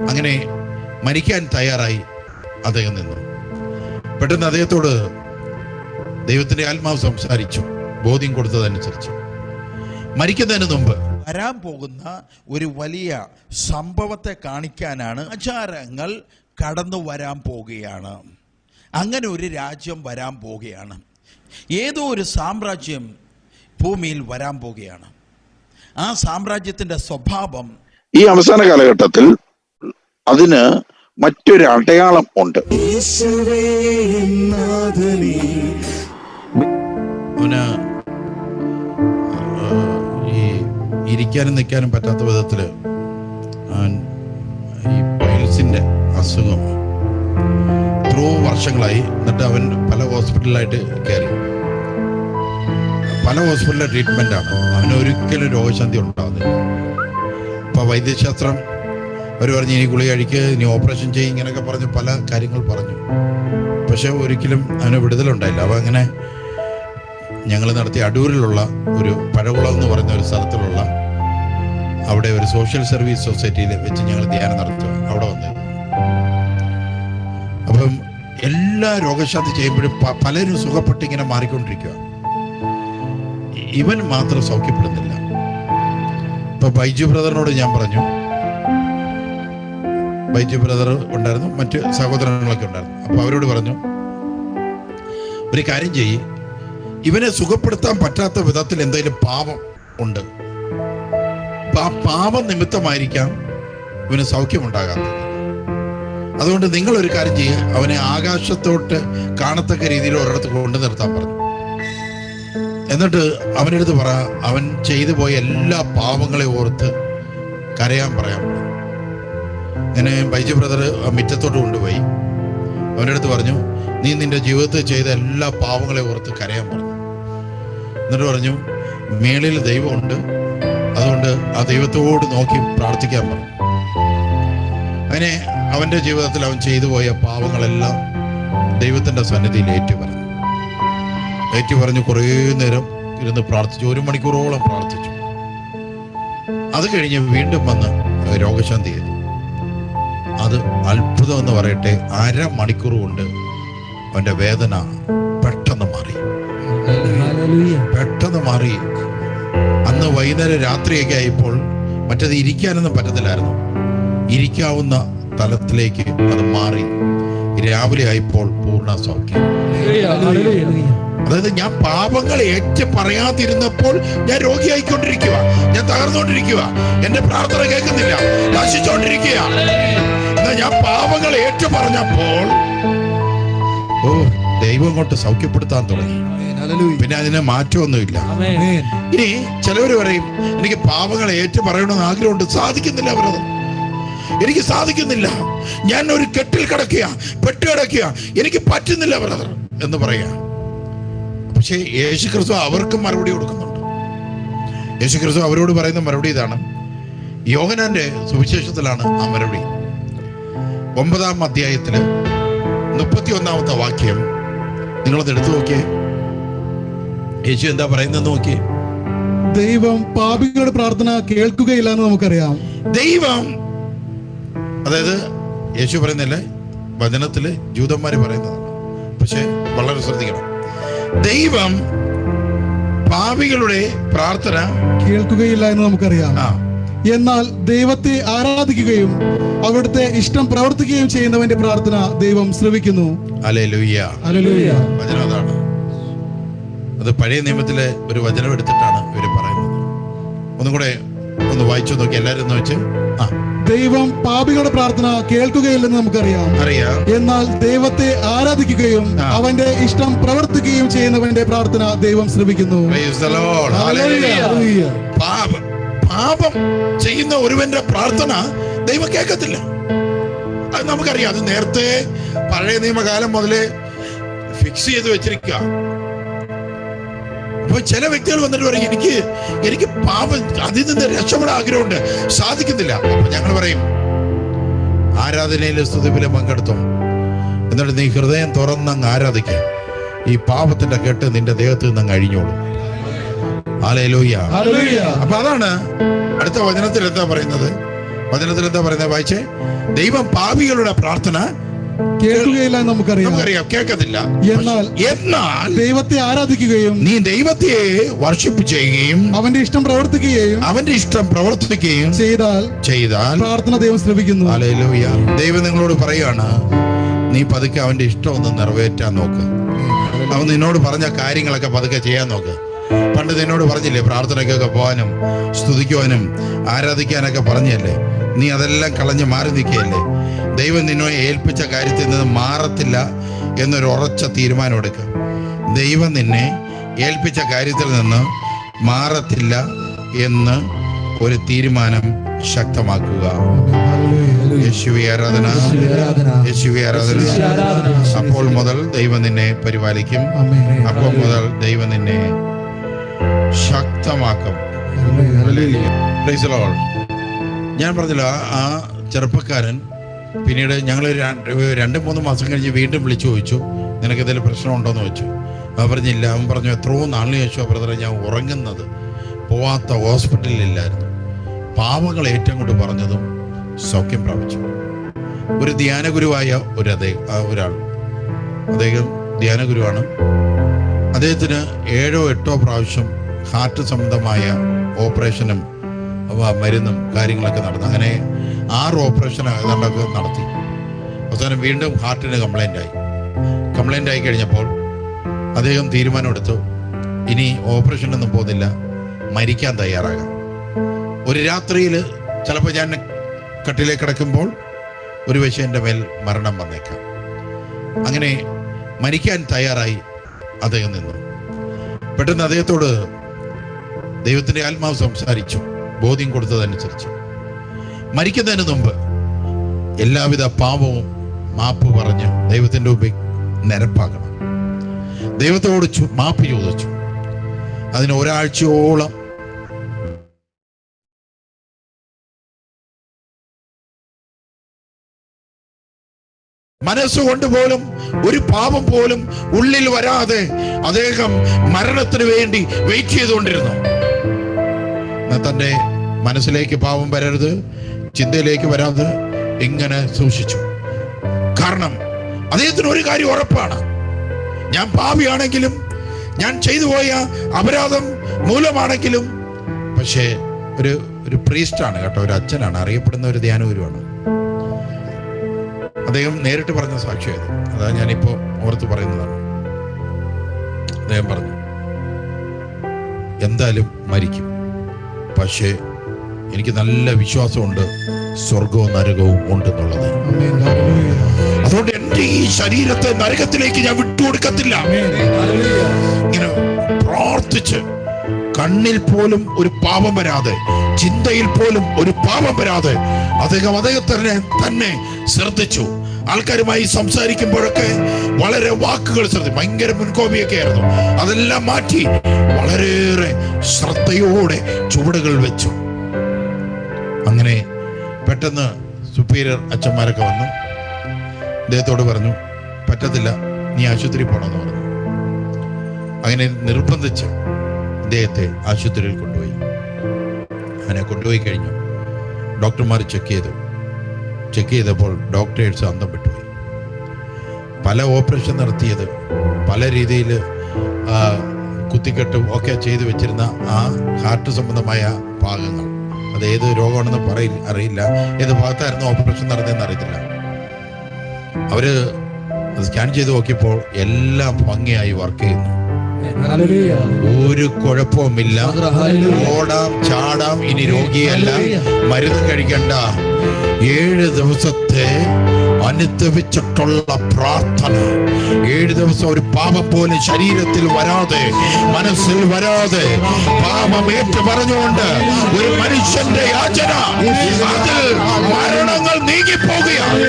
അങ്ങനെ മരിക്കാൻ തയ്യാറായി അദ്ദേഹം നിന്നു. പെട്ടെന്ന് അദ്ദേഹത്തോട് ദൈവത്തിന്റെ ആത്മാവ് സംസാരിച്ചു ബോധ്യം കൊടുത്തതനുസരിച്ച്. മരിക്കുന്നതിന് മുമ്പ് വരാൻ പോകുന്ന ഒരു വലിയ സംഭവത്തെ കാണിക്കാനാണ് ആചാരങ്ങൾ കടന്നു വരാൻ പോകുകയാണ്. അങ്ങനെ ഒരു രാജ്യം വരാൻ പോകുകയാണ്. ഏതോ ഒരു സാമ്രാജ്യം ഭൂമിയിൽ വരാൻ പോകുകയാണ്. ആ സാമ്രാജ്യത്തിന്റെ സ്വഭാവം ഈ അവസാന കാലഘട്ടത്തിൽ അതിന് മറ്റൊരു അടയാളം ഉണ്ട് ഈ ഇരിക്കാനും നിൽക്കാനും പറ്റാത്ത വിധത്തിൽ ഈ പൈൽസിന്റെ അസുഖം എത്രയോ വർഷങ്ങളായി എന്നിട്ട് അവൻ പല ഹോസ്പിറ്റലിലായിട്ട് കയറി. പല ഹോസ്പിറ്റലിലെ ട്രീറ്റ്മെന്റാണ് അവനൊരിക്കലും രോഗശാന്തി ഉണ്ടാകുന്നില്ല ഇപ്പൊ വൈദ്യശാസ്ത്രം അവർ പറഞ്ഞു ഇനി ഗുളി കഴിക്കുക ഇനി ഓപ്പറേഷൻ ചെയ്യും ഇങ്ങനെയൊക്കെ പറഞ്ഞ് പല കാര്യങ്ങൾ പറഞ്ഞു. പക്ഷെ ഒരിക്കലും അവന് വിടുതലുണ്ടായില്ല. അവ അങ്ങനെ ഞങ്ങൾ നടത്തിയ അടൂരിലുള്ള ഒരു പഴകുളം എന്ന് പറഞ്ഞ ഒരു സ്ഥലത്തിലുള്ള അവിടെ ഒരു സോഷ്യൽ സർവീസ് സൊസൈറ്റിയിൽ വെച്ച് ഞങ്ങൾ ധ്യാനം നടത്തുക അവിടെ വന്ന് അപ്പം എല്ലാ രോഗശാന്തി ചെയ്യുമ്പോഴും പലരും സുഖപ്പെട്ട് ഇങ്ങനെ മാറിക്കൊണ്ടിരിക്കുക. ഇവൻ മാത്രം സൗഖ്യപ്പെടുന്നില്ല. ഇപ്പൊ ബൈജു ബ്രദറിനോട് ഞാൻ പറഞ്ഞു ബൈജു ബ്രദർ ഉണ്ടായിരുന്നു മറ്റ് സഹോദരങ്ങളൊക്കെ ഉണ്ടായിരുന്നു. അപ്പോൾ അവരോട് പറഞ്ഞു ഒരു കാര്യം ചെയ്യ്. ഇവനെ സുഖപ്പെടുത്താൻ പറ്റാത്ത വിധത്തിൽ എന്തെങ്കിലും പാപം ഉണ്ട്. അപ്പം ആ പാപം നിമിത്തമായിരിക്കാം ഇവന് സൗഖ്യമുണ്ടാകാത്തത്. അതുകൊണ്ട് നിങ്ങൾ ഒരു കാര്യം ചെയ്യുക അവനെ ആകാശത്തോട്ട് കാണത്തക്ക രീതിയിൽ ഒരിടത്ത് കൊണ്ടു നിർത്താൻ പറഞ്ഞു. എന്നിട്ട് അവനടുത്ത് പറ അവൻ ചെയ്തു പോയ എല്ലാ പാവങ്ങളെ ഓർത്ത് കരയാൻ പറയാൻ പറഞ്ഞു. അങ്ങനെ ബൈജു ബ്രദർ മിറ്റത്തോട്ട് കൊണ്ടുപോയി. അവന്റെ അടുത്ത് പറഞ്ഞു നീ നിന്റെ ജീവിതത്തിൽ ചെയ്ത എല്ലാ പാവങ്ങളെ ഓർത്ത് കരയാൻ പറഞ്ഞു. എന്നിട്ട് പറഞ്ഞു മേളിൽ ദൈവമുണ്ട് അതുകൊണ്ട് ആ ദൈവത്തോട് നോക്കി പ്രാർത്ഥിക്കാൻ പറഞ്ഞു. അങ്ങനെ അവന്റെ ജീവിതത്തിൽ അവൻ ചെയ്തു പോയ പാവങ്ങളെല്ലാം ദൈവത്തിന്റെ സന്നിധിയിൽ ഏറ്റു പറഞ്ഞു കുറേ നേരം ഇരുന്ന് പ്രാർത്ഥിച്ചു. ഒരു മണിക്കൂറോളം പ്രാർത്ഥിച്ചു. അത് കഴിഞ്ഞ് വീണ്ടും വന്ന് രോഗശാന്തി അത് അത്ഭുതം എന്ന് പറയട്ടെ അരമണിക്കൂർ കൊണ്ട് അവന്റെ വേദന പെട്ടെന്ന് മാറി. പെട്ടെന്ന് മാറി. അന്ന് വൈകുന്നേരം രാത്രിയൊക്കെ ആയപ്പോൾ മറ്റത് ഇരിക്കാനൊന്നും പറ്റത്തില്ലായിരുന്നു. ഇരിക്കാവുന്ന തലത്തിലേക്ക് അത് മാറി. രാവിലെ ആയപ്പോൾ പൂർണ സൗഖ്യം. അതായത് ഞാൻ പാപങ്ങൾ ഏറ്റ പറയാതിരുന്നപ്പോൾ ഞാൻ രോഗിയായിക്കൊണ്ടിരിക്കുക ഞാൻ തകർന്നുകൊണ്ടിരിക്കുക എന്റെ പ്രാർത്ഥന കേൾക്കുന്നില്ല. നശിച്ചോണ്ടിരിക്കുക ഞാൻ പാപങ്ങൾ ഏറ്റു പറഞ്ഞപ്പോൾ ഓ ദൈവം കൊണ്ട് സൗഖ്യപ്പെടുത്താൻ തുടങ്ങി. പിന്നെ അതിനെ മാറ്റമൊന്നുമില്ല. ഇനി ചിലവർ പറയും എനിക്ക് പാപങ്ങൾ ഏറ്റു പറയണമെന്ന് ആഗ്രഹമുണ്ട്. സാധിക്കുന്നില്ല അവരത്. എനിക്ക് സാധിക്കുന്നില്ല. ഞാൻ ഒരു കെട്ടിൽ കിടക്കുക പെട്ട് കിടക്കുക എനിക്ക് പറ്റുന്നില്ല ബ്രദർ എന്ന് പറയാ. പക്ഷേ യേശു ക്രിസ്തു അവർക്കും മറുപടി കൊടുക്കുന്നുണ്ട്. യേശു ക്രിസ്തു അവരോട് പറയുന്ന മറുപടി ഇതാണ്. യോഹനാന്റെ സുവിശേഷത്തിലാണ് ആ മറുപടി. ഒമ്പതാം അധ്യായത്തിന് മുപ്പത്തി ഒന്നാമത്തെ വാക്യം. നിങ്ങളത് എടുത്തു നോക്കിയേ. യേശു എന്താ പറയുന്നത് നോക്കിയേ. ദൈവം പാപികളുടെ പ്രാർത്ഥന കേൾക്കുകയില്ല എന്ന് നമുക്കറിയാം. ദൈവം അതായത് യേശു പറയുന്നില്ലേ വചനത്തിൽ ജൂതന്മാര് പറയുന്നതാണ്. പക്ഷെ വളരെ ശ്രദ്ധിക്കണം. ദൈവം പാപികളുടെ പ്രാർത്ഥന കേൾക്കുകയില്ല എന്ന് നമുക്കറിയാം. ആ എന്നാൽ ദൈവത്തെ ആരാധിക്കുകയും അവിടുത്തെ ഇഷ്ടം പ്രവർത്തിക്കുകയും ചെയ്യുന്നവന്റെ പ്രാർത്ഥന ദൈവം ശ്രവിക്കുന്നു. അതാണ്. അത് പഴയ നിയമത്തിലെ ഒരു വചനം എടുത്തിട്ടാണ് ഇവർ പറയുന്നത്. ഒന്നും കൂടെ ഒന്ന് വായിച്ചു നോക്കി എല്ലാവരും വെച്ച്. ആ. ദൈവം പാപികളുടെ പ്രാർത്ഥന കേൾക്കുകയില്ലെന്ന് നമുക്കറിയാം. അറിയാം. എന്നാൽ ദൈവത്തെ ആരാധിക്കുകയും അവന്റെ ഇഷ്ടം പ്രവർത്തിക്കുകയും ചെയ്യുന്നവന്റെ പ്രാർത്ഥന ദൈവം ശ്രമിക്കുന്നു പാപം ചെയ്യുന്ന ഒരുവന്റെ പ്രാർത്ഥന ദൈവം കേൾക്കത്തില്ല. അത് നമുക്കറിയാം. അത് നേരത്തെ പഴയ നിയമകാലം മുതലേ ഫിക്സ് ചെയ്ത് വെച്ചിരിക്കുക അപ്പൊ ചില വ്യക്തികൾ വന്നിട്ട് പറയും എനിക്ക് എനിക്ക് പാപം അതിൽ നിന്ന് രക്ഷപ്പെടാൻ ആഗ്രഹമുണ്ട്. സാധിക്കുന്നില്ല. അപ്പൊ ഞങ്ങൾ പറയും ആരാധനയിലെ സ്തുതിപ്പിലും പങ്കെടുത്തോ. എന്നിട്ട് നീ ഹൃദയം തുറന്നങ്ങ് ആരാധിക്കുക ഈ പാപത്തിന്റെ കെട്ട് നിന്റെ ദേഹത്ത് നിന്ന് അഴിഞ്ഞോളൂ. അപ്പൊ അതാണ് അടുത്ത വചനത്തിൽ എന്താ പറയുന്നത്? വചനത്തിൽ എന്താ പറയുന്നത് വായിച്ചേ? ദൈവം പാപികളുടെ പ്രാർത്ഥന കേൾക്കുകയില്ല നമുക്കറിയാം. നമുക്കറിയാം. കേൾക്കത്തില്ല. എന്നാൽ എന്നാൽ ദൈവത്തെ ആരാധിക്കുകയും നീ ദൈവത്തെ വർഷിപ്പ് ചെയ്യുകയും അവന്റെ ഇഷ്ടം പ്രവർത്തിക്കുകയും അവന്റെ ഇഷ്ടം പ്രവർത്തിക്കുകയും ചെയ്താൽ ചെയ്താൽ പ്രാർത്ഥന ദൈവം ശ്രമിക്കുന്നു. ദൈവം നിങ്ങളോട് പറയാണ് നീ പതുക്കെ അവന്റെ ഇഷ്ടം ഒന്ന് നിറവേറ്റാൻ നോക്ക്. അവൻ നിന്നോട് പറഞ്ഞ കാര്യങ്ങളൊക്കെ പതുക്കെ ചെയ്യാൻ നോക്ക്. പണ്ട് നിന്നോട് പറഞ്ഞില്ലേ പ്രാർത്ഥനയ്ക്കൊക്കെ പോകാനും സ്തുതിക്കുവാനും ആരാധിക്കാനൊക്കെ പറഞ്ഞല്ലേ? നീ അതെല്ലാം കളഞ്ഞ് മാറി നിൽക്കുകയല്ലേ? ദൈവം നിന്നെ ഏൽപ്പിച്ച കാര്യത്തിൽ നിന്ന് മാറത്തില്ല എന്നൊരു ഉറച്ച തീരുമാനം എടുക്കുക ദൈവം നിന്നെ ഏൽപ്പിച്ച കാര്യത്തിൽ നിന്ന് മാറത്തില്ല എന്ന് ഒരു തീരുമാനം ശക്തമാക്കുക. യേശുവി ആരാധന. യേശുവി ആരാധന. അപ്പോൾ മുതൽ ദൈവം നിന്നെ പരിപാലിക്കും. അപ്പോൾ മുതൽ ദൈവം നിന്നെ ശക്തമാക്കും. ഞാൻ പറഞ്ഞില്ല ആ- ചെറുപ്പക്കാരൻ പിന്നീട് ഞങ്ങൾ രണ്ട് മൂന്ന് മാസം കഴിഞ്ഞ് വീണ്ടും വിളിച്ചു ചോദിച്ചു നിനക്ക് എന്തെങ്കിലും പ്രശ്നമുണ്ടോ എന്ന് ചോദിച്ചു. അവൻ പറഞ്ഞില്ല അവൻ പറഞ്ഞു എത്രയോ നാളിന് ചോദിച്ചു ബ്രദറെ ഞാൻ ഉറങ്ങുന്നത് പോവാത്ത ഹോസ്പിറ്റലിലില്ലായിരുന്നു പാവങ്ങൾ ഏറ്റവും കൊണ്ട് പറഞ്ഞതും സൗഖ്യം പ്രാപിച്ചു. ഒരു ധ്യാനഗുരുവായ ഒരു അദ്ദേഹം ഒരാൾ. അദ്ദേഹം ധ്യാനഗുരുവാണ്. അദ്ദേഹത്തിന് ഏഴോ എട്ടോ പ്രാവശ്യം ഹാർട്ട് സംബന്ധമായ ഓപ്പറേഷനും മരുന്നും കാര്യങ്ങളൊക്കെ നടന്നു. അങ്ങനെ ആറ് ഓപ്പറേഷൻ ഏതാണ്ടൊക്കെ നടത്തി. അവസാനം വീണ്ടും ഹാർട്ടിന് കംപ്ലൈന്റ് ആയി. കംപ്ലൈന്റ് ആയി കഴിഞ്ഞപ്പോൾ അദ്ദേഹം തീരുമാനമെടുത്തു. ഇനി ഓപ്പറേഷനൊന്നും പോകുന്നില്ല. മരിക്കാൻ തയ്യാറാകാം. ഒരു രാത്രിയിൽ ചിലപ്പോൾ ഞാൻ കട്ടിലേക്ക് കിടക്കുമ്പോൾ ഒരു പക്ഷേ എന്റെ മേൽ മരണം വന്നേക്കാം. അങ്ങനെ മരിക്കാൻ തയ്യാറായി. അദ്ദേഹം നിന്നു പെട്ടെന്ന് അദ്ദേഹത്തോട് ദൈവത്തിന്റെ ആത്മാവ് സംസാരിച്ചു. ബോധ്യം കൊടുത്തതനുസരിച്ച് മരിക്കുന്നതിന് മുമ്പ് എല്ലാവിധ പാപവും മാപ്പ് പറഞ്ഞ് ദൈവത്തിന്റെ മുമ്പിൽ നിരപ്പാക്കണം. ദൈവത്തോട് മാപ്പ് ചോദിച്ചു. അതിന് ഒരാഴ്ചയോളം മനസ്സുകൊണ്ട് പോലും ഒരു പാപം പോലും ഉള്ളിൽ വരാതെ അദ്ദേഹം മരണത്തിന് വേണ്ടി വെയിറ്റ് ചെയ്തുകൊണ്ടിരുന്നു. തന്റെ മനസ്സിലേക്ക് പാപം വരരുത് ചിന്തയിലേക്ക് വരാതെ ഇങ്ങനെ സൂക്ഷിച്ചു. കാരണം അദ്ദേഹത്തിന് ഒരു കാര്യം ഉറപ്പാണ്. ഞാൻ പാപിയാണെങ്കിലും ഞാൻ ചെയ്തു പോയ അപരാധം മൂലമാണെങ്കിലും പക്ഷേ ഒരു ഒരു പ്രീസ്റ്റാണ് കേട്ടോ ഒരു അച്ഛനാണ് അറിയപ്പെടുന്ന ഒരു ധ്യാനഗുരുവാണ്. അദ്ദേഹം നേരിട്ട് പറഞ്ഞ സാക്ഷിയത് അതാ ഞാനിപ്പോ ഓർത്ത് പറയുന്നതാണ്. അദ്ദേഹം പറഞ്ഞു എന്തായാലും മരിക്കും. പക്ഷേ എനിക്ക് നല്ല വിശ്വാസമുണ്ട് സ്വർഗവും നരകവും ഉണ്ടെന്നുള്ളത്. അതുകൊണ്ട് എന്റെ ഈ ശരീരത്തെ നരകത്തിലേക്ക് ഞാൻ വിട്ടുകൊടുക്കത്തില്ല. ഇങ്ങനെ പ്രാർത്ഥിച്ച് കണ്ണിൽ പോലും ഒരു പാപം വരാതെ ചിന്തയിൽ പോലും ഒരു പാപം വരാതെ അദ്ദേഹം അദ്ദേഹത്തിനെ തന്നെ ശ്രദ്ധിച്ചു. ആൾക്കാരുമായി സംസാരിക്കുമ്പോഴൊക്കെ വളരെ വാക്കുകൾ ശ്രദ്ധിച്ചു ഭയങ്കര മുൻകോപിയൊക്കെ ആയിരുന്നു. അതെല്ലാം മാറ്റി വളരെയേറെ ശ്രദ്ധയോടെ ചുവടുകൾ വെച്ചു. അങ്ങനെ പെട്ടെന്ന് സുപ്പീരിയർ അച്ഛന്മാരൊക്കെ വന്നു. അദ്ദേഹത്തോട് പറഞ്ഞു പറ്റത്തില്ല നീ ആശുപത്രി പോകണമെന്ന് പറഞ്ഞു. അങ്ങനെ നിർബന്ധിച്ച് അദ്ദേഹത്തെ ആശുപത്രിയിൽ കൊണ്ടുപോയി. അങ്ങനെ കൊണ്ടുപോയി കഴിഞ്ഞു. ഡോക്ടർമാർ ചെക്ക് ചെയ്തു. ചെക്ക് ചെയ്തപ്പോൾ ഡോക്ടേഴ്സ് അന്തം വിട്ടുപോയി പല ഓപ്പറേഷൻ നടത്തിയത് പല രീതിയിൽ കുത്തിക്കെട്ടും ഒക്കെ ചെയ്തു വെച്ചിരുന്ന ആ ഹാർട്ട് സംബന്ധമായ ഭാഗങ്ങൾ. അത് ഏത് രോഗമാണെന്ന് പറയില്ല അറിയില്ല. ഏത് ഭാഗത്തായിരുന്നു ഓപ്പറേഷൻ നടന്നതെന്ന് അറിയത്തില്ല. അവർ സ്കാൻ ചെയ്ത് നോക്കിയപ്പോൾ എല്ലാം ഭംഗിയായി വർക്ക് ചെയ്യുന്നു. ഒരു കുഴപ്പവുമില്ല. ഓടാം ചാടാം ഇനി രോഗിയല്ല. മരുന്ന് കഴിക്കണ്ട. ഏഴ് ദിവസത്തെ അനുദവിച്ചിട്ടുള്ള പ്രാർത്ഥന. ഏഴ് ദിവസം ഒരു പാപം പോലും ശരീരത്തിൽ വരാതെ മനസ്സിൽ വരാതെ പാപം ഏറ്റു പറഞ്ഞുകൊണ്ട് ഒരു മനുഷ്യന്റെ യാചന. അതിൽ മരണങ്ങൾ നീങ്ങിപ്പോകുകയാണ്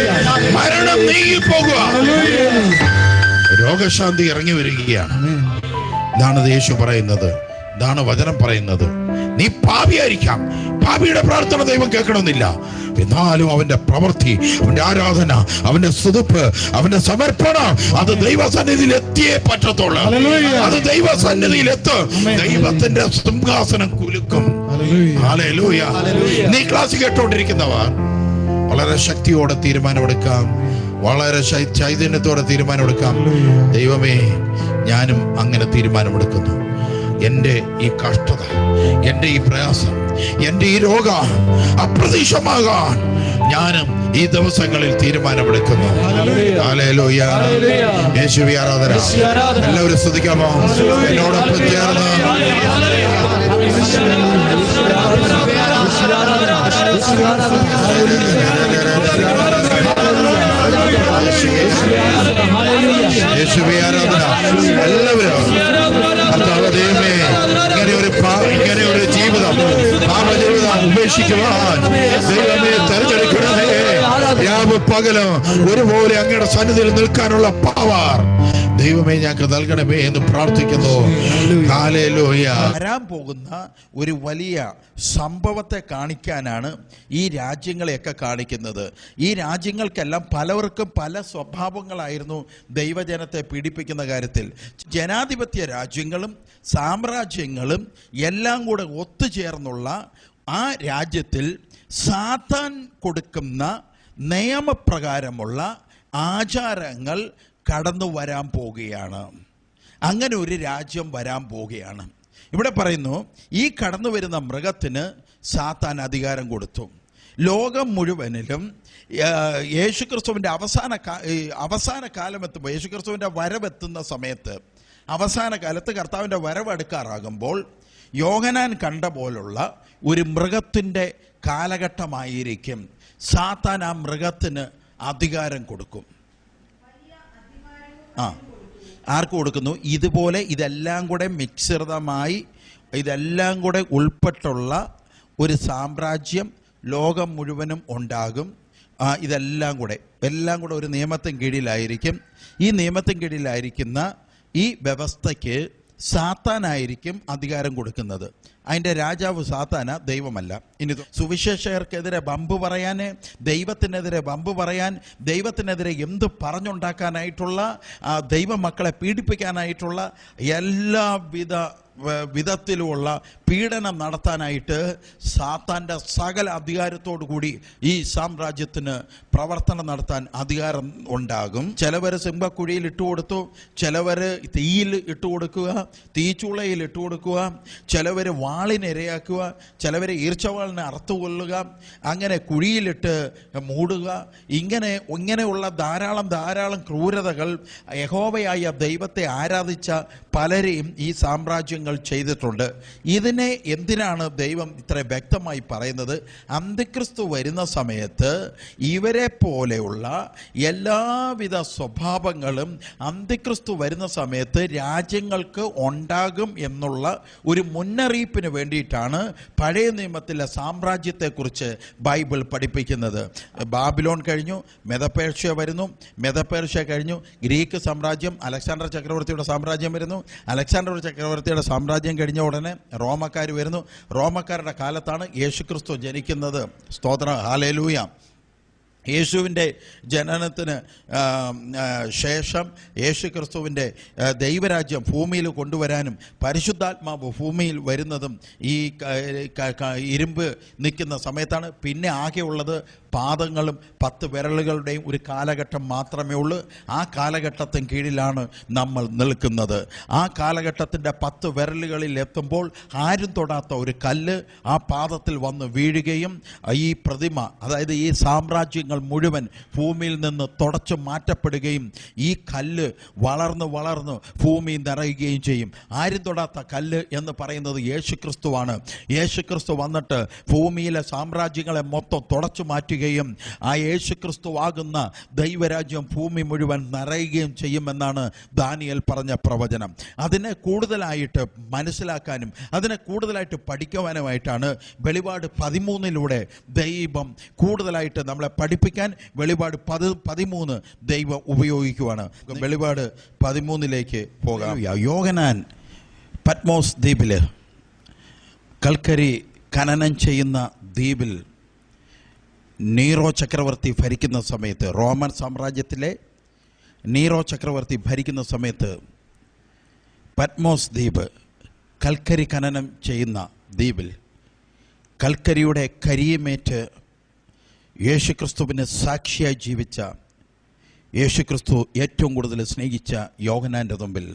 മരണം നീങ്ങിപ്പോകുക. രോഗശാന്തി ഇറങ്ങി വരികയാണ്. ഇതാണ് യേശു പറയുന്നത്. ഇതാണ് വചനം പറയുന്നത്. നീ പാപിയായിരിക്കാം. പാപിയുടെ പ്രാർത്ഥന ദൈവം കേൾക്കണമെന്നില്ല. എന്നാലും അവന്റെ പ്രവൃത്തി അവന്റെ ആരാധന അവന്റെ സുതുപ്പ് അവന്റെ സമർപ്പണം അത് ദൈവസന്നിധിയിൽ എത്തിയേ പറ്റത്തുള്ളൂ. അത് ദൈവസന്നിധിയിൽ എത്തും. ദൈവത്തിന്റെ സിംഹാസനം കുലുക്കും. നീ ക്ലാസ് കേട്ടോണ്ടിരിക്കുന്നവർ വളരെ ശക്തിയോടെ തീരുമാനമെടുക്കാം. വളരെ ചൈതന്യത്തോടെ തീരുമാനമെടുക്കാം. ദൈവമേ ഞാനും അങ്ങനെ തീരുമാനമെടുക്കുന്നു. എന്റെ ഈ കഷ്ടത എന്റെ ഈ പ്രയാസം എന്റെ ഈ രോഗ അപ്രതീക്ഷമാകാൻ ഞാനും ഈ ദിവസങ്ങളിൽ തീരുമാനമെടുക്കുന്നു. യേശുവേ ആരാധന. എല്ലാവരും ശ്രദ്ധിക്കാമോ? എന്നോടൊപ്പം ചേർന്ന്. യേശുവേ ആരാധന. എല്ലാവരും കർത്താവ് ദൈവമേ ഇങ്ങനെ ഒരു ഇങ്ങനെ ഒരു ജീവിതം പാപജീവിതം ഉപേക്ഷിക്കുവാൻ ദൈവമേ തെരഞ്ഞെടുക്കണമേ. രാവ് പകലും ഒരുപോലെ അങ്ങയുടെ സന്നിധിയിൽ നിൽക്കാനുള്ള പവർ ദൈവമേ ഞങ്ങൾക്ക് നൽകണമേ എന്ന് പ്രാർത്ഥിക്കുന്നു. ഹല്ലേലൂയ. വരാൻ പോകുന്ന ഒരു വലിയ സംഭവത്തെ കാണിക്കാനാണ് ഈ രാജ്യങ്ങളെയൊക്കെ കാണിക്കുന്നത്. ഈ രാജ്യങ്ങൾക്കെല്ലാം പലവർക്കും പല സ്വഭാവങ്ങളായിരുന്നു ദൈവജനത്തെ പീഡിപ്പിക്കുന്ന കാര്യത്തിൽ. ജനാധിപത്യ രാജ്യങ്ങളും സാമ്രാജ്യങ്ങളും എല്ലാം കൂടെ ഒത്തുചേർന്നുള്ള ആ രാജ്യത്തിൽ സാത്താൻ കൊടുക്കുന്ന നിയമപ്രകാരമുള്ള ആചാരങ്ങൾ കടന്നു വരാൻ പോവുകയാണ്. അങ്ങനെ ഒരു രാജ്യം വരാൻ പോവുകയാണ്. ഇവിടെ പറയുന്നു ഈ കടന്നു വരുന്ന മൃഗത്തിന് സാത്താൻ അധികാരം കൊടുത്തു. ലോകം മുഴുവനിലും യേശുക്രിസ്തുവിന്റെ അവസാന അവസാന കാലം എത്തുമ്പോൾ യേശുക്രിസ്തുവിന്റെ വരവെത്തുന്ന സമയത്ത് അവസാന കാലത്ത് കർത്താവിന്റെ വരവ് അടുക്കാറാകുമ്പോൾ യോഹനാൻ കണ്ട പോലുള്ള ഒരു മൃഗത്തിന്റെ കാലഘട്ടമായിരിക്കും സാത്താൻ ആ മൃഗത്തിന് അധികാരം കൊടുക്കും. ആ. ആർക്ക് കൊടുക്കുന്നു? ഇതുപോലെ ഇതെല്ലാം കൂടെ മിശ്രിതമായി ഇതെല്ലാം കൂടെ ഉൾപ്പെട്ടുള്ള ഒരു സാമ്രാജ്യം ലോകം മുഴുവനും ഉണ്ടാകും. ഇതെല്ലാം കൂടെ എല്ലാം കൂടെ ഒരു നിയമത്തിന് കീഴിലായിരിക്കും. ഈ നിയമത്തിന് കീഴിലായിരിക്കുന്ന ഈ വ്യവസ്ഥയ്ക്ക് സാത്താനായിരിക്കും അധികാരം കൊടുക്കുന്നത്. അതിന്റെ രാജാവ് സാത്താന ദൈവമല്ല. ഇനി സുവിശേഷകർക്കെതിരെ ബമ്പ് പറയാൻ ദൈവത്തിനെതിരെ ബമ്പ് പറയാൻ ദൈവത്തിനെതിരെ എന്ത് പറഞ്ഞുണ്ടാക്കാനായിട്ടുള്ള ദൈവമക്കളെ പീഡിപ്പിക്കാനായിട്ടുള്ള എല്ലാവിധ വ- വിധത്തിലുമുള്ള പീഡനം നടത്താനായിട്ട് സാത്താന്റെ സകല അധികാരത്തോടു കൂടി ഈ സാമ്രാജ്യത്തിന് പ്രവർത്തനം നടത്താൻ അധികാരം ഉണ്ടാകും. ചിലവർ സിംഹക്കുഴിയിൽ ഇട്ട് കൊടുത്തു ചിലവർ തീയിൽ ഇട്ട് കൊടുക്കുക തീച്ചുളയിൽ ഇട്ട് കൊടുക്കുക ചിലവർ വാളിന് ഇരയാക്കുക ചിലവരെ ഈർച്ചവാളിനെ അറുത്തു കൊല്ലുക അങ്ങനെ കുഴിയിലിട്ട് മൂടുക ഇങ്ങനെ ഇങ്ങനെയുള്ള ധാരാളം ധാരാളം ക്രൂരതകൾ യഹോവയായ ദൈവത്തെ ആരാധിച്ച പലരെയും ഈ സാമ്രാജ്യങ്ങൾ ചെയ്തിട്ടുണ്ട്. ഇതിനെ എന്തിനാണ് ദൈവം ഇത്ര വ്യക്തമായി പറയുന്നത്? അന്ത്യക്രിസ്തു വരുന്ന സമയത്ത് ഇവരെ പോലെയുള്ള എല്ലാവിധ സ്വഭാവങ്ങളും അന്ത്യക്രിസ്തു വരുന്ന സമയത്ത് രാജ്യങ്ങൾക്ക് ഉണ്ടാകും എന്നുള്ള ഒരു മുന്നറിയിപ്പിന് വേണ്ടിയിട്ടാണ് പഴയ നിയമത്തിലെ സാമ്രാജ്യത്തെക്കുറിച്ച് ബൈബിൾ പഠിപ്പിക്കുന്നത്. ബാബിലോൺ കഴിഞ്ഞു മെതപേർഷ്യ വരുന്നു മെതപേർഷ്യ കഴിഞ്ഞു ഗ്രീക്ക് സാമ്രാജ്യം അലക്സാണ്ടർ ചക്രവർത്തിയുടെ സാമ്രാജ്യം വരുന്നു. അലക്സാണ്ടർ ചക്രവർത്തിയുടെ സാമ്രാജ്യം കഴിഞ്ഞ ഉടനെ റോമക്കാർ വരുന്നു. റോമക്കാരുടെ കാലത്താണ് യേശുക്രിസ്തു ജനിക്കുന്നത്. സ്തോത്ര ഹാലേലൂയ യേശുവിന്റെ ജനനത്തിന് ശേഷം യേശു ക്രിസ്തുവിന്റെ ദൈവരാജ്യം ഭൂമിയിൽ കൊണ്ടുവരാനും പരിശുദ്ധാത്മാവ് ഭൂമിയിൽ വരുന്നതും ഈ ഇരുമ്പ് നിൽക്കുന്ന സമയത്താണ്. പിന്നെ ആകെയുള്ളത് പാദങ്ങളും പത്ത് വിരലുകളുടെയും ഒരു കാലഘട്ടം മാത്രമേ ഉള്ളൂ. ആ കാലഘട്ടത്തിന് കീഴിലാണ് നമ്മൾ നിൽക്കുന്നത്. ആ കാലഘട്ടത്തിന്റെ പത്ത് വിരലുകളിൽ എത്തുമ്പോൾ ആരും തൊടാത്ത ഒരു കല്ല് ആ പാദത്തിൽ വന്ന് വീഴുകയും ഈ പ്രതിമ അതായത് ഈ സാമ്രാജ്യങ്ങൾ മുഴുവൻ ഭൂമിയിൽ നിന്ന് തുടച്ചു മാറ്റപ്പെടുകയും ഈ കല്ല് വളർന്ന് വളർന്ന് ഭൂമി നിറയുകയും ചെയ്യും. ആരും തൊടാത്ത കല്ല് എന്ന് പറയുന്നത് യേശുക്രിസ്തുവാണ്. യേശുക്രിസ്തു വന്നിട്ട് ഭൂമിയിലെ സാമ്രാജ്യങ്ങളെ മൊത്തം തുടച്ചു മാറ്റുകയും ആ യേശുക്രിസ്തു ആകുന്ന ദൈവരാജ്യം ഭൂമി മുഴുവൻ നിറയുകയും ചെയ്യുമെന്നാണ് ദാനിയൽ പറഞ്ഞ പ്രവചനം. അതിനെ കൂടുതലായിട്ട് മനസ്സിലാക്കാനും അതിനെ കൂടുതലായിട്ട് പഠിക്കുവാനുമായിട്ടാണ് വെളിപാട് പതിമൂന്നിലൂടെ ദൈവം കൂടുതലായിട്ട് നമ്മളെ പഠിപ്പിക്കാൻ വെളിപാട് പതി പതിമൂന്ന് ദൈവം ഉപയോഗിക്കുവാണ്. വെളിപാട് പതിമൂന്നിലേക്ക് പോകാം. യോഗനാൻ പത്മോസ് ദ്വീപിൽ കൽക്കരി ഖനനം ചെയ്യുന്ന ദ്വീപിൽ നീറോ ചക്രവർത്തി ഭരിക്കുന്ന സമയത്ത് റോമൻ സാമ്രാജ്യത്തിലെ നീറോ ചക്രവർത്തി ഭരിക്കുന്ന സമയത്ത് പത്മോസ് ദ്വീപ് കൽക്കരി ഖനനം ചെയ്യുന്ന ദ്വീപിൽ കൽക്കരിയുടെ കരിയമേറ്റ് യേശുക്രിസ്തുവിന് സാക്ഷിയായി ജീവിച്ച യേശുക്രിസ്തു ഏറ്റവും കൂടുതൽ സ്നേഹിച്ച യോഗനാന്റെ മുമ്പിൽ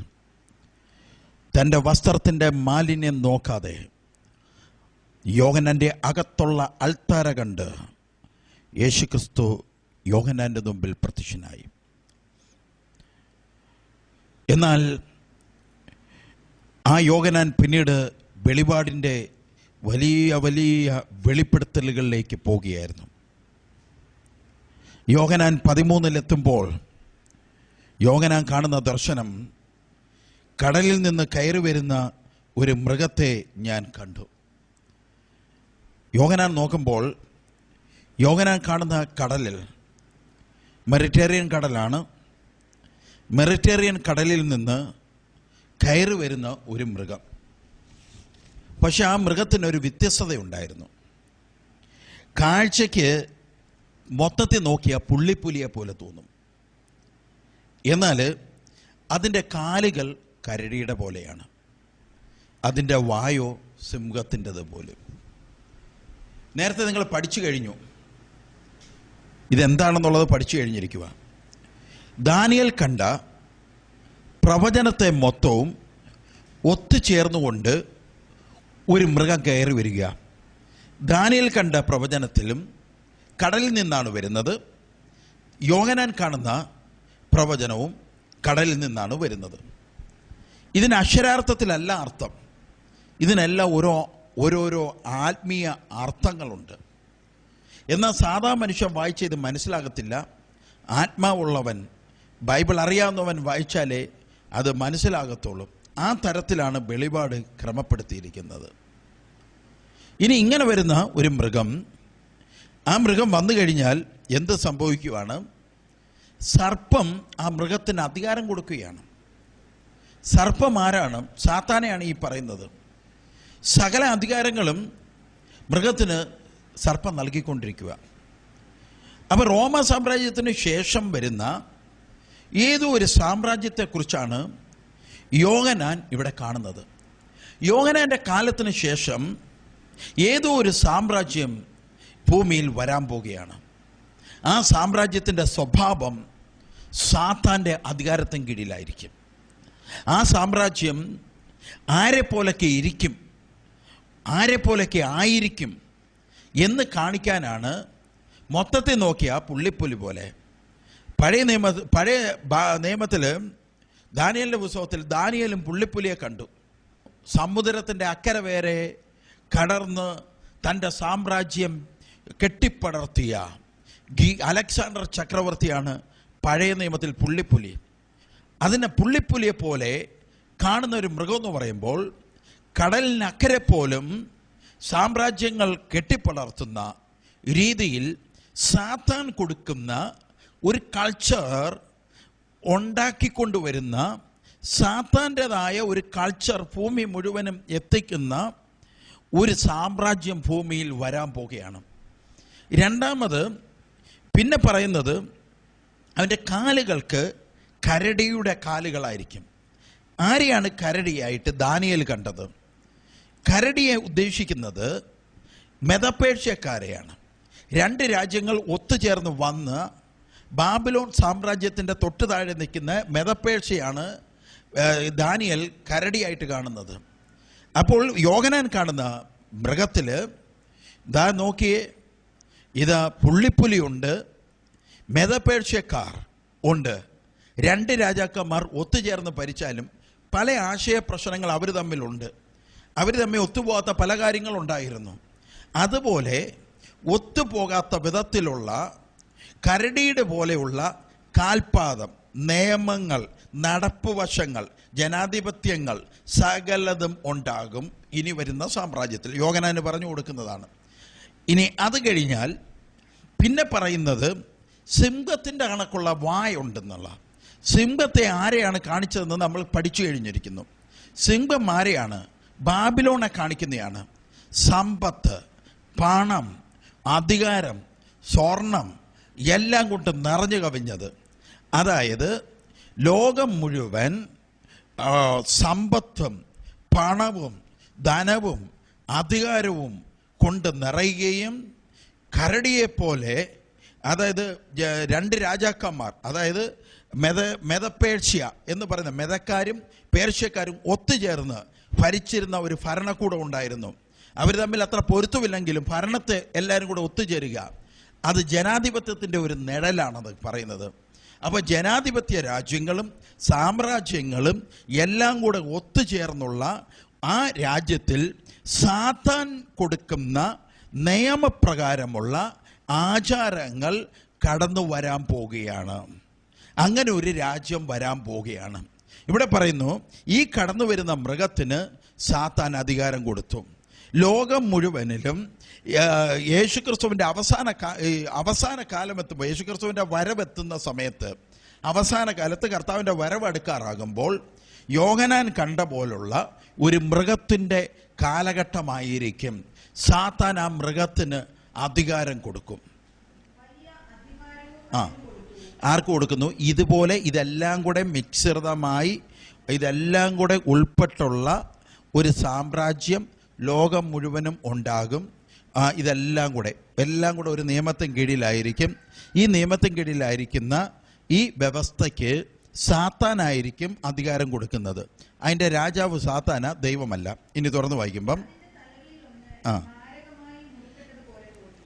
തന്റെ വസ്ത്രത്തിന്റെ മാലിന്യം നോക്കാതെ യോഗനന്റെ അകത്തുള്ള അൾത്താര കണ്ട് യേശുക്രിസ്തു യോഹനാന്റെ മുമ്പിൽ പ്രത്യക്ഷനായി. എന്നാൽ ആ യോഗനാൻ പിന്നീട് വെളിപാടിന്റെ വലിയ വലിയ വെളിപ്പെടുത്തലുകളിലേക്ക് പോകുകയായിരുന്നു. യോഗനാൻ പതിമൂന്നിലെത്തുമ്പോൾ യോഗനാൻ കാണുന്ന ദർശനം കടലിൽ നിന്ന് കയറി വരുന്ന ഒരു മൃഗത്തെ ഞാൻ കണ്ടു. യോഗനാൻ നോക്കുമ്പോൾ യോഗനാൻ കാണുന്ന കടലിൽ മെറിറ്റേറിയൻ കടലാണ്. മെറിറ്റേറിയൻ കടലിൽ നിന്ന് കയറി വരുന്ന ഒരു മൃഗം. പക്ഷെ ആ മൃഗത്തിനൊരു വ്യത്യസ്തതയുണ്ടായിരുന്നു. കാഴ്ചയ്ക്ക് മൊത്തത്തിൽ നോക്കിയ പുള്ളിപ്പുലിയെ പോലെ തോന്നും. എന്നാൽ അതിന്റെ കാലുകൾ കരടിയുടെ പോലെയാണ്. അതിന്റെ വായോ സിംഹത്തിന്റെത് പോലും. നേരത്തെ നിങ്ങൾ പഠിച്ചു കഴിഞ്ഞു. ഇതെന്താണെന്നുള്ളത് പഠിച്ചു കഴിഞ്ഞിരിക്കുക ദാനിയൽ കണ്ട പ്രവചനത്തെ മൊത്തവും ഒത്തുചേർന്നുകൊണ്ട് ഒരു മൃഗം കയറി വരിക. ദാനിയൽ കണ്ട പ്രവചനത്തിലും കടലിൽ നിന്നാണ് വരുന്നത്. യോഗനാൻ കാണുന്ന പ്രവചനവും കടലിൽ നിന്നാണ് വരുന്നത്. ഇതിന് അക്ഷരാർത്ഥത്തിലല്ല അർത്ഥം. ഇതിനെല്ലാം ഓരോ ഓരോരോ ആത്മീയ അർത്ഥങ്ങളുണ്ട്. എന്നാൽ സാധാ മനുഷ്യൻ വായിച്ച് ഇത് മനസ്സിലാകത്തില്ല. ആത്മാവുള്ളവൻ ബൈബിൾ അറിയാവുന്നവൻ വായിച്ചാലേ അത് മനസ്സിലാകത്തുള്ളൂ. ആ തരത്തിലാണ് വെളിപാട് ക്രമപ്പെടുത്തിയിരിക്കുന്നത്. ഇനി ഇങ്ങനെ വരുന്ന ഒരു മൃഗം ആ മൃഗം വന്നു കഴിഞ്ഞാൽ എന്ത് സംഭവിക്കുവാണ്? സർപ്പം ആ മൃഗത്തിന് അധികാരം കൊടുക്കുകയാണ്. സർപ്പം ആരാണ്? സാത്താനെയാണ് ഈ പറയുന്നത്. സകല അധികാരങ്ങളും മൃഗത്തിന് സർപ്പം നൽകിക്കൊണ്ടിരിക്കുക. അപ്പോൾ റോമ സാമ്രാജ്യത്തിന് ശേഷം വരുന്ന ഏതോ ഒരു സാമ്രാജ്യത്തെക്കുറിച്ചാണ് യോഗനാൻ ഇവിടെ കാണുന്നത്. യോഗനാന്റെ കാലത്തിന് ശേഷം ഏതോ ഒരു സാമ്രാജ്യം ഭൂമിയിൽ വരാൻ പോവുകയാണ്. ആ സാമ്രാജ്യത്തിന്റെ സ്വഭാവം സാത്താന്റെ അധികാരത്തിന് കീഴിലായിരിക്കും. ആ സാമ്രാജ്യം ആരെപ്പോലൊക്കെ ഇരിക്കും ആരെപ്പോലൊക്കെ ആയിരിക്കും എന്ന് കാണിക്കാനാണ് മൊത്തത്തിൽ നോക്കിയ പുള്ളിപ്പുലി പോലെ. പഴയ നിയമ പഴയ നിയമത്തിൽ ദാനിയലിന്റെ പുസ്തകത്തിൽ ദാനിയലും പുള്ളിപ്പുലിയെ കണ്ടു. സമുദ്രത്തിന്റെ അക്കര വരെ കടർന്ന് തന്റെ സാമ്രാജ്യം കെട്ടിപ്പടർത്തിയ ഗി അലക്സാണ്ടർ ചക്രവർത്തിയാണ് പഴയ നിയമത്തിൽ പുള്ളിപ്പുലി. അതിനെ പുള്ളിപ്പുലിയെ പോലെ കാണുന്ന ഒരു മൃഗം എന്ന് പറയുമ്പോൾ കടലിനക്കരെ പോലും സാമ്രാജ്യങ്ങൾ കെട്ടിപ്പടർത്തുന്ന രീതിയിൽ സാത്താൻ കൊടുക്കുന്ന ഒരു കൾച്ചർ ഉണ്ടാക്കിക്കൊണ്ടുവരുന്ന സാത്താന്റെതായ ഒരു കൾച്ചർ ഭൂമി മുഴുവനും എത്തിക്കുന്ന ഒരു സാമ്രാജ്യം ഭൂമിയിൽ വരാൻ പോകുകയാണ് രണ്ടാമത് പിന്നെ പറയുന്നത് അവന്റെ കാലുകൾക്ക് കരടിയുടെ കാലുകളായിരിക്കും. ആരെയാണ് കരടിയായിട്ട് ദാനിയൽ കണ്ടത്? കരടിയെ ഉദ്ദേശിക്കുന്നത് മെതപ്പേഷ്യക്കാരെയാണ് രണ്ട് രാജ്യങ്ങൾ ഒത്തുചേർന്ന് വന്ന് ബാബിലോൺ സാമ്രാജ്യത്തിന്റെ തൊട്ട് താഴെ നിൽക്കുന്ന മെതപ്പേഷ്യയാണ് ഏഹ്, ദാനിയൽ കരടിയായിട്ട് കാണുന്നത്. അപ്പോൾ യോഗനാൻ കാണുന്ന മൃഗത്തിൽ ദാ നോക്കിയേ ഇത് പുള്ളിപ്പുലിയുണ്ട് മെതപേർഷ്യക്കാർ ഉണ്ട്. രണ്ട് രാജാക്കന്മാർ ഒത്തുചേർന്ന് ഭരിച്ചാലും പല ആശയ പ്രശ്നങ്ങൾ അവർ തമ്മിലുണ്ട്. അവർ തമ്മിൽ ഒത്തുപോകാത്ത പല കാര്യങ്ങളുണ്ടായിരുന്നു. അതുപോലെ ഒത്തുപോകാത്ത വിധത്തിലുള്ള കരടിയുടെ പോലെയുള്ള കാൽപാദം നിയമങ്ങൾ നടപ്പുവശങ്ങൾ ജനാധിപത്യങ്ങൾ സകലതും ഉണ്ടാകും ഇനി വരുന്ന സാമ്രാജ്യത്തിൽ. യോഗനാന് പറഞ്ഞു കൊടുക്കുന്നതാണ്. ഇനി അത് കഴിഞ്ഞാൽ പിന്നെ പറയുന്നത് സിംഹത്തിന്റെ കണക്കുള്ള വായ ഉണ്ടെന്നുള്ള. സിംഹത്തെ ആരെയാണ് കാണിച്ചതെന്ന് നമ്മൾ പഠിച്ചു കഴിഞ്ഞിരിക്കുന്നു. സിംഹം ആരെയാണ്? ബാബിലോണെ കാണിക്കുന്നതാണ് സമ്പത്ത് പണം അധികാരം സ്വർണം എല്ലാം കൊണ്ട് നിറഞ്ഞു കവിഞ്ഞത്. അതായത് ലോകം മുഴുവൻ സമ്പത്തും പണവും ധനവും അധികാരവും കൊണ്ട് നിറയുകയും കരടിയെപ്പോലെ അതായത് രണ്ട് രാജാക്കന്മാർ അതായത് മെത മെതപ്പേർഷ്യ എന്ന് പറയുന്ന മെതക്കാരും പേർഷ്യക്കാരും ഒത്തുചേർന്ന് ഭരിച്ചിരുന്ന ഒരു ഭരണകൂടം ഉണ്ടായിരുന്നു. അവർ തമ്മിൽ അത്ര പൊരുത്തമില്ലെങ്കിലും ഭരണത്തെ എല്ലാവരും കൂടെ ഒത്തുചേരുക. അത് ജനാധിപത്യത്തിന്റെ ഒരു നിഴലാണത് പറയുന്നത്. അപ്പോൾ ജനാധിപത്യ രാജ്യങ്ങളും സാമ്രാജ്യങ്ങളും എല്ലാം കൂടെ ഒത്തുചേർന്നുള്ള ആ രാജ്യത്തിൽ സാത്താൻ കൊടുക്കുന്ന നിയമപ്രകാരമുള്ള ആചാരങ്ങൾ കടന്നു വരാൻ പോവുകയാണ്. അങ്ങനെ ഒരു രാജ്യം വരാൻ പോവുകയാണ്. ഇവിടെ പറയുന്നു ഈ കടന്നു വരുന്ന മൃഗത്തിന് സാത്താൻ അധികാരം കൊടുത്തു. ലോകം മുഴുവനിലും യേശുക്രിസ്തുവിന്റെ അവസാന അവസാന കാലം എത്തുമ്പോൾ യേശുക്രിസ്തുവിന്റെ വരവെത്തുന്ന സമയത്ത് അവസാന കാലത്ത് കർത്താവിന്റെ വരവ് അടുക്കാറാകുമ്പോൾ യോഹനാൻ കണ്ട പോലുള്ള ഒരു മൃഗത്തിന്റെ കാലഘട്ടമായിരിക്കും സാത്താൻ ആ മൃഗത്തിന് അധികാരം കൊടുക്കും. ആ. ആർക്ക് കൊടുക്കുന്നു? ഇതുപോലെ ഇതെല്ലാം കൂടെ മിശ്രിതമായി ഇതെല്ലാം കൂടെ ഉൾപ്പെട്ടുള്ള ഒരു സാമ്രാജ്യം ലോകം മുഴുവനും ഉണ്ടാകും. ഇതെല്ലാം കൂടെ എല്ലാം കൂടെ ഒരു നിയമത്തിന് കീഴിലായിരിക്കും. ഈ നിയമത്തിന് കീഴിലായിരിക്കുന്ന ഈ വ്യവസ്ഥയ്ക്ക് സാത്താനായിരിക്കും അധികാരം കൊടുക്കുന്നത്. അതിന്റെ രാജാവ് സാത്താന ദൈവമല്ല. ഇനി തുറന്ന് വായിക്കുമ്പം. ആ.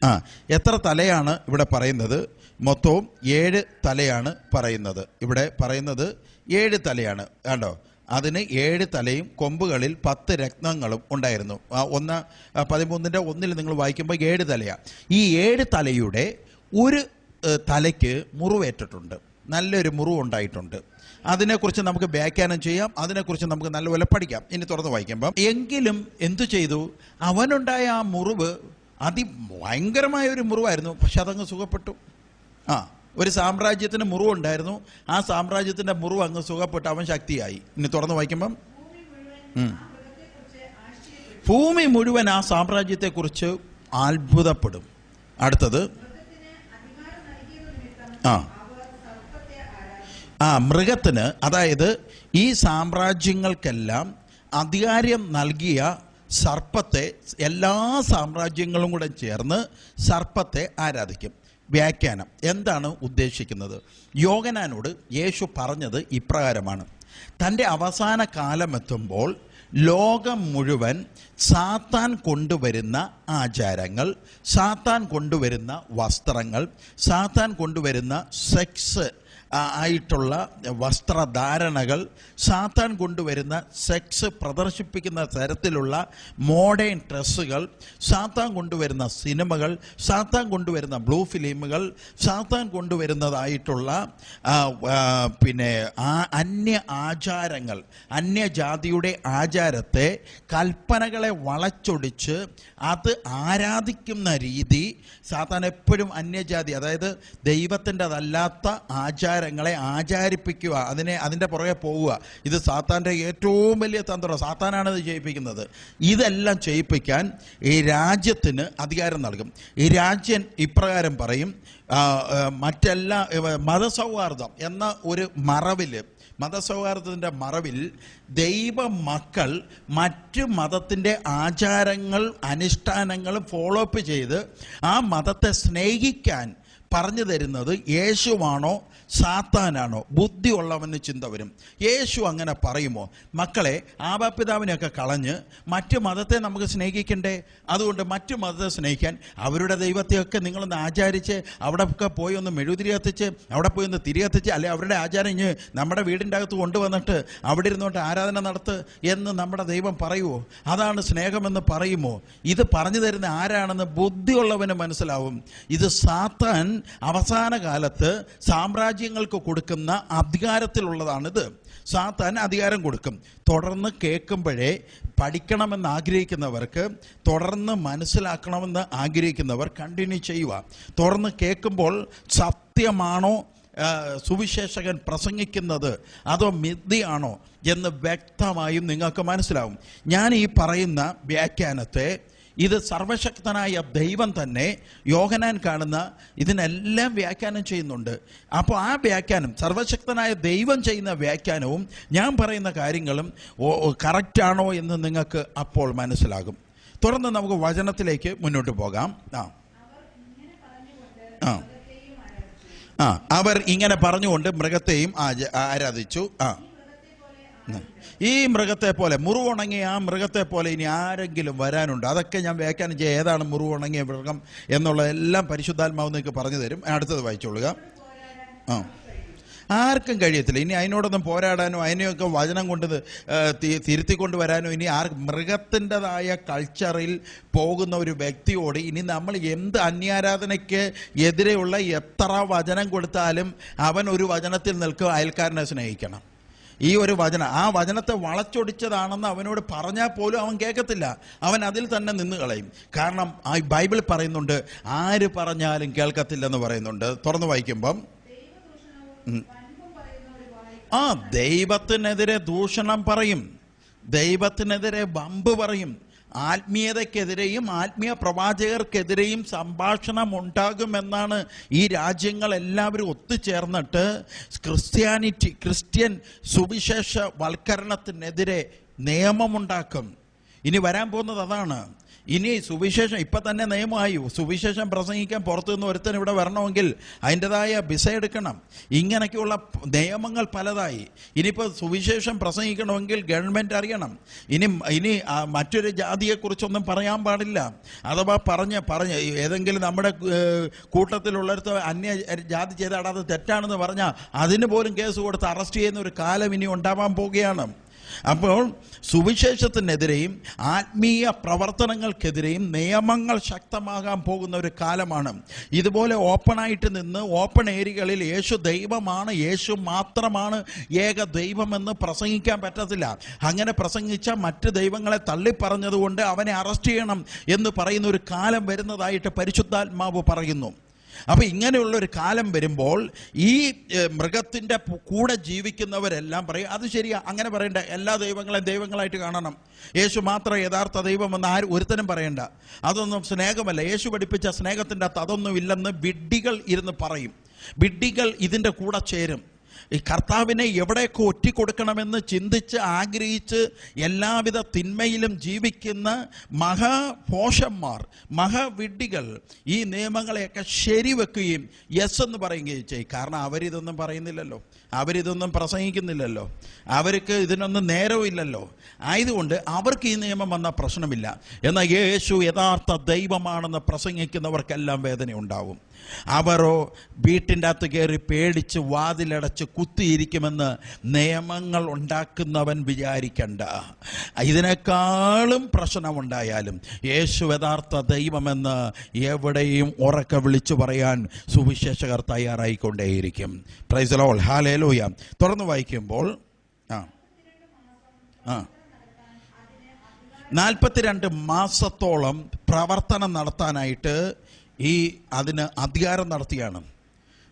ആ എത്ര തലയാണ് ഇവിടെ പറയുന്നത്? മൊത്തവും ഏഴ് തലയാണ് പറയുന്നത്. ഇവിടെ പറയുന്നത് ഏഴ് തലയാണ്. കണ്ടോ? അതിന് ഏഴ് തലയും കൊമ്പുകളിൽ പത്ത് രത്നങ്ങളും ഉണ്ടായിരുന്നു. ഒന്ന് പതിമൂന്നിന്റെ ഒന്നിൽ നിങ്ങൾ വായിക്കുമ്പോൾ ഏഴ് തലയാണ് ഈ ഏഴ് തലയുടെ ഒരു തലയ്ക്ക് മുറിവേറ്റിട്ടുണ്ട്. നല്ലൊരു മുറിവ് ഉണ്ടായിട്ടുണ്ട്. അതിനെക്കുറിച്ച് നമുക്ക് വ്യാഖ്യാനം ചെയ്യാം. അതിനെക്കുറിച്ച് നമുക്ക് നല്ലപോലെ പഠിക്കാം. ഇനി തുറന്ന് വായിക്കുമ്പം. എങ്കിലും എന്തു ചെയ്തു? അവനുണ്ടായ ആ മുറിവ് അതി ഭയങ്കരമായ ഒരു മുറിവായിരുന്നു. പക്ഷെ അതങ്ങ് സുഖപ്പെട്ടു. ആ ഒരു സാമ്രാജ്യത്തിന് മുറിവുണ്ടായിരുന്നു ആ സാമ്രാജ്യത്തിന്റെ മുറിവ് അങ്ങ് സുഖപ്പെട്ട് അവൻ ശക്തിയായി. ഇനി തുറന്ന് വായിക്കുമ്പം. ഭൂമി മുഴുവൻ ആ സാമ്രാജ്യത്തെക്കുറിച്ച് അത്ഭുതപ്പെടും. അടുത്തത്. ആ. ആ മൃഗത്തിന് അതായത് ഈ സാമ്രാജ്യങ്ങൾക്കെല്ലാം അധികാരം നൽകിയ സർപ്പത്തെ എല്ലാ സാമ്രാജ്യങ്ങളും കൂടെ ചേർന്ന് സർപ്പത്തെ ആരാധിക്കും. വ്യാഖ്യാനം. എന്താണ് ഉദ്ദേശിക്കുന്നത്? യോഗനാനോട് യേശു പറഞ്ഞത് ഇപ്രകാരമാണ്. തന്റെ അവസാന കാലമെത്തുമ്പോൾ ലോകം മുഴുവൻ സാത്താൻ കൊണ്ടുവരുന്ന ആചാരങ്ങൾ സാത്താൻ കൊണ്ടുവരുന്ന വസ്ത്രങ്ങൾ സാത്താൻ കൊണ്ടുവരുന്ന സെക്സ് ആയിട്ടുള്ള വസ്ത്രധാരണകൾ സാത്താൻ കൊണ്ടുവരുന്ന സെക്സ് പ്രദർശിപ്പിക്കുന്ന തരത്തിലുള്ള മോഡേൺ ഡ്രസ്സുകൾ സാത്താൻ കൊണ്ടുവരുന്ന സിനിമകൾ സാത്താൻ കൊണ്ടുവരുന്ന ബ്ലൂ ഫിലിമുകൾ സാത്താൻ കൊണ്ടുവരുന്നതായിട്ടുള്ള പിന്നെ അന്യ ആചാരങ്ങൾ അന്യജാതിയുടെ ആചാരത്തെ കൽപ്പനകളെ വളച്ചൊടിച്ച് അത് ആരാധിക്കുന്ന രീതി സാത്താൻ എപ്പോഴും അന്യജാതി അതായത് ദൈവത്തിന്റെതല്ലാത്ത ആചാരങ്ങളെ ആചാരിപ്പിക്കുക അതിനെ അതിന്റെ പുറകെ പോവുക ഇത് സാത്താന്റെ ഏറ്റവും വലിയ തന്ത്രം സാത്താനാണ് ഇത് ചെയ്യിപ്പിക്കുന്നത്. ഇതെല്ലാം ചെയ്യിപ്പിക്കാൻ ഈ രാജ്യത്തിന് അധികാരം നൽകും. ഈ രാജ്യൻ ഇപ്രകാരം പറയും മറ്റെല്ലാ മതസൗഹാർദ്ദം എന്ന ഒരു മറവിൽ മതസൗഹാർദ്ദത്തിന്റെ മറവിൽ ദൈവ മക്കൾ മറ്റ് മതത്തിന്റെ ആചാരങ്ങൾ അനുഷ്ഠാനങ്ങൾ ഫോളോ അപ്പ് ചെയ്ത് ആ മതത്തെ സ്നേഹിക്കാൻ പറഞ്ഞു തരുന്നത് യേശുവാണോ സാത്താനാണോ? ബുദ്ധിയുള്ളവന് ചിന്ത വരും. യേശു അങ്ങനെ പറയുമോ? മക്കളെ ആപാപിതാവിനെയൊക്കെ കളഞ്ഞ് മറ്റു മതത്തെ നമുക്ക് സ്നേഹിക്കണ്ടേ? അതുകൊണ്ട് മറ്റു മതത്തെ സ്നേഹിക്കാൻ അവരുടെ ദൈവത്തെയൊക്കെ നിങ്ങളൊന്ന് ആചാരിച്ച് അവിടെ ഒക്കെ പോയി ഒന്ന് മെഴുതിരി കത്തിച്ച് അവിടെ പോയി ഒന്ന് തിരി കത്തിച്ച് അല്ലെ അവരുടെ ആചാരം ഇഞ്ഞ് നമ്മുടെ വീടിന്റെ അകത്ത് കൊണ്ടുവന്നിട്ട് അവിടെ ഇരുന്നോട്ട് ആരാധന നടത്ത് എന്ന് നമ്മുടെ ദൈവം പറയുമോ അതാണ് സ്നേഹമെന്ന് പറയുമോ? ഇത് പറഞ്ഞു തരുന്ന ആരാണെന്ന് ബുദ്ധിയുള്ളവന് മനസ്സിലാവും. ഇത് സാത്താൻ അവസാന കാലത്ത് സാമ്രാജ്യങ്ങൾക്ക് കൊടുക്കുന്ന അധികാരത്തിലുള്ളതാണിത്. സാത്താൻ അധികാരം കൊടുക്കും. തുടർന്ന് കേൾക്കുമ്പോഴേ പഠിക്കണമെന്ന് ആഗ്രഹിക്കുന്നവർക്ക് തുടർന്ന് മനസ്സിലാക്കണമെന്ന് ആഗ്രഹിക്കുന്നവർ കണ്ടിന്യൂ ചെയ്യുക. തുടർന്ന് കേൾക്കുമ്പോൾ സത്യമാണോ സുവിശേഷകൻ പ്രസംഗിക്കുന്നത് അതോ മിഥിയാണോ എന്ന് വ്യക്തമായും നിങ്ങൾക്ക് മനസ്സിലാവും. ഞാൻ ഈ പറയുന്ന വ്യാഖ്യാനത്തെ ഇത് സർവശക്തനായ ദൈവം തന്നെ യോഹനാൻ കാണുന്ന ഇതിനെല്ലാം വ്യാഖ്യാനം ചെയ്യുന്നുണ്ട്. അപ്പോൾ ആ വ്യാഖ്യാനം സർവശക്തനായ ദൈവം ചെയ്യുന്ന വ്യാഖ്യാനവും ഞാൻ പറയുന്ന കാര്യങ്ങളും കറക്റ്റാണോ എന്ന് നിങ്ങൾക്ക് അപ്പോൾ മനസ്സിലാകും. തുടർന്ന് നമുക്ക് വചനത്തിലേക്ക് മുന്നോട്ട് പോകാം. ആ. ആ. അവർ ഇങ്ങനെ പറഞ്ഞുകൊണ്ട് മൃഗത്തെയും ആരാധിച്ചു. ആ. ഈ മൃഗത്തെ പോലെ മുറിവുണങ്ങിയ ആ മൃഗത്തെ പോലെ ഇനി ആരെങ്കിലും വരാനുണ്ട്? അതൊക്കെ ഞാൻ വ്യാഖ്യാനം ചെയ്യാം. ഏതാണ് മുറിവുണങ്ങിയ മൃഗം എന്നുള്ളതെല്ലാം പരിശുദ്ധാത്മാവ് നിങ്ങൾക്ക് പറഞ്ഞു തരും. അടുത്തത് വായിച്ചോളുക. ആ. ആർക്കും കഴിയത്തില്ല. ഇനി അതിനോടൊന്നും പോരാടാനോ അതിനെയൊക്കെ വചനം കൊണ്ട് തിരുത്തിക്കൊണ്ട് വരാനോ ഇനി ആർ മൃഗത്തിന്റെതായ കൾച്ചറിൽ പോകുന്ന ഒരു വ്യക്തിയോട് ഇനി നമ്മൾ എന്ത് അന്യാരാധനയ്ക്ക് എതിരെയുള്ള എത്ര വചനം കൊടുത്താലും അവൻ ഒരു വചനത്തിൽ നിൽക്കുക അയൽക്കാരനെ സ്നേഹിക്കണം. ഈ ഒരു വചന ആ വചനത്തെ വളച്ചൊടിച്ചതാണെന്ന് അവനോട് പറഞ്ഞാൽ പോലും അവൻ കേൾക്കത്തില്ല. അവൻ അതിൽ തന്നെ നിന്ന് കളയും. കാരണം ആ ബൈബിൾ പറയുന്നുണ്ട് ആര് പറഞ്ഞാലും കേൾക്കത്തില്ലെന്ന് പറയുന്നുണ്ട്. തുറന്നു വായിക്കുമ്പം. ആ ദൈവത്തിനെതിരെ ദൂഷണം പറയും. ദൈവത്തിനെതിരെ വമ്പ് പറയും. ആത്മീയതയ്ക്കെതിരെയും ആത്മീയ പ്രവാചകർക്കെതിരെയും സംഭാഷണം ഉണ്ടാകുമെന്നാണ് ഈ രാജ്യങ്ങൾ എല്ലാവരും ഒത്തുചേർന്നിട്ട് ക്രിസ്ത്യാനിറ്റി ക്രിസ്ത്യൻ സുവിശേഷ വൽക്കരണത്തിനെതിരെ നിയമമുണ്ടാക്കും. ഇനി വരാൻ പോകുന്നത് അതാണ്. ഇനി സുവിശേഷം ഇപ്പം തന്നെ നിയമമായി സുവിശേഷം പ്രസംഗിക്കാൻ പുറത്തു നിന്ന് ഒരുത്തൻ ഇവിടെ വരണമെങ്കിൽ അതിന്റെതായ വിസ എടുക്കണം. ഇങ്ങനെയൊക്കെയുള്ള നിയമങ്ങൾ പലതായി. ഇനിയിപ്പോൾ സുവിശേഷം പ്രസംഗിക്കണമെങ്കിൽ ഗവൺമെന്റ് അറിയണം. ഇനി ഇനി മറ്റൊരു ജാതിയെക്കുറിച്ചൊന്നും പറയാൻ പാടില്ല. അഥവാ പറഞ്ഞ് പറഞ്ഞ് ഏതെങ്കിലും നമ്മുടെ കൂട്ടത്തിലുള്ളടത്ത് അന്യ ജാതി ചെയ്താടാതെ തെറ്റാണെന്ന് പറഞ്ഞാൽ അതിന് പോലും കേസ് കൊടുത്ത് അറസ്റ്റ് ചെയ്യുന്ന ഒരു കാലം ഇനി ഉണ്ടാവാൻ പോവുകയാണ് അപ്പോൾ സുവിശേഷത്തിനെതിരെയും ആത്മീയ പ്രവർത്തനങ്ങൾക്കെതിരെയും നിയമങ്ങൾ ശക്തമാകാൻ പോകുന്ന ഒരു കാലമാണ്. ഇതുപോലെ ഓപ്പണായിട്ട് നിന്ന് ഓപ്പൺ ഏരിയകളിൽ യേശു ദൈവമാണ് യേശു മാത്രമാണ് ഏക ദൈവമെന്ന് പ്രസംഗിക്കാൻ പറ്റത്തില്ല. അങ്ങനെ പ്രസംഗിച്ച മറ്റ് ദൈവങ്ങളെ തള്ളിപ്പറഞ്ഞതുകൊണ്ട് അവനെ അറസ്റ്റ് ചെയ്യണം എന്ന് പറയുന്ന ഒരു കാലം വരുന്നതായിട്ട് പരിശുദ്ധാത്മാവ് പറയുന്നു. അപ്പൊ ഇങ്ങനെയുള്ള ഒരു കാലം വരുമ്പോൾ ഈ മൃഗത്തിന്റെ കൂടെ ജീവിക്കുന്നവരെല്ലാം പറയും അത് ശരിയാ അങ്ങനെ പറയണ്ട എല്ലാ ദൈവങ്ങളെയും ദൈവങ്ങളായിട്ട് കാണണം. യേശു മാത്രം യഥാർത്ഥ ദൈവമെന്ന് ആരും ഒരുത്തനും പറയണ്ട. അതൊന്നും സ്നേഹമല്ല. യേശു പഠിപ്പിച്ച സ്നേഹത്തിന്റെ അകത്ത് അതൊന്നും ഇല്ലെന്ന് വിഡ്ഢികൾ ഇരുന്ന് പറയും. വിഡ്ഢികൾ ഇതിന്റെ കൂടെ ചേരും. ഈ കർത്താവിനെ എവിടെയൊക്കെ ഒറ്റിക്കൊടുക്കണമെന്ന് ചിന്തിച്ച് ആഗ്രഹിച്ച് എല്ലാവിധ തിന്മയിലും ജീവിക്കുന്ന മഹാപോഷന്മാർ മഹാവിഡ്ഢികൾ ഈ നിയമങ്ങളെയൊക്കെ ശരിവെക്കുകയും യെസ് എന്ന് പറയുകയും ചെയ്യും. കാരണം അവരിതൊന്നും പറയുന്നില്ലല്ലോ. അവരിതൊന്നും പ്രസംഗിക്കുന്നില്ലല്ലോ. അവർക്ക് ഇതിനൊന്നും നേരവുമില്ലല്ലോ. ആയതുകൊണ്ട് അവർക്ക് ഈ നിയമം വന്ന പ്രശ്നമില്ല. എന്നാൽ യേശു യഥാർത്ഥ ദൈവമാണെന്ന് പ്രസംഗിക്കുന്നവർക്കെല്ലാം വേദന ഉണ്ടാവും അവരോ വീട്ടിന്റെ അകത്ത് കയറി പേടിച്ച് വാതിലടച്ച് കുത്തിയിരിക്കുമെന്ന് നിയമങ്ങൾ ഉണ്ടാക്കുന്നവൻ വിചാരിക്കണ്ട. ഇതിനേക്കാളും പ്രശ്നമുണ്ടായാലും യേശു യഥാർത്ഥ ദൈവമെന്ന് എവിടെയും ഉറക്കെ വിളിച്ചു പറയാൻ സുവിശേഷകർ തയ്യാറായിക്കൊണ്ടേയിരിക്കും. പ്രൈസലോൾ ഹാലേലൂയ തുറന്നു വായിക്കുമ്പോൾ ആ. ആ. നാൽപ്പത്തിരണ്ട് മാസത്തോളം പ്രവർത്തനം നടത്താനായിട്ട് ഈ അതിന് അധികാരം നടത്തിയാണ്.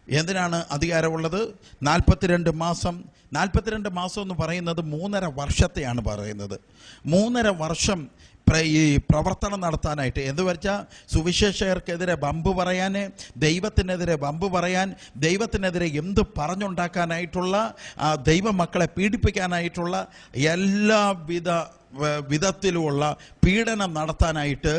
എന്തിനാണ് അധികാരമുള്ളത്? നാൽപ്പത്തിരണ്ട് മാസം നാൽപ്പത്തിരണ്ട് മാസം എന്ന് പറയുന്നത് മൂന്നര വർഷത്തെയാണ് പറയുന്നത്. മൂന്നര വർഷം ഈ പ്രവർത്തനം നടത്താനായിട്ട്. എന്ന് വെച്ചാൽ സുവിശേഷകർക്കെതിരെ ബമ്പ് പറയാൻ ദൈവത്തിനെതിരെ ബമ്പ് പറയാൻ ദൈവത്തിനെതിരെ എന്ത് പറഞ്ഞുണ്ടാക്കാനായിട്ടുള്ള ദൈവമക്കളെ പീഡിപ്പിക്കാനായിട്ടുള്ള എല്ലാവിധ വിധത്തിലുമുള്ള പീഡനം നടത്താനായിട്ട്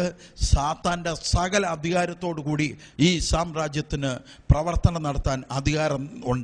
സാത്താന്റെ സകല അധികാരത്തോടു കൂടി ഈ സാമ്രാജ്യത്തിന് പ്രവർത്തനം നടത്താൻ അധികാരം ഉണ്ട്.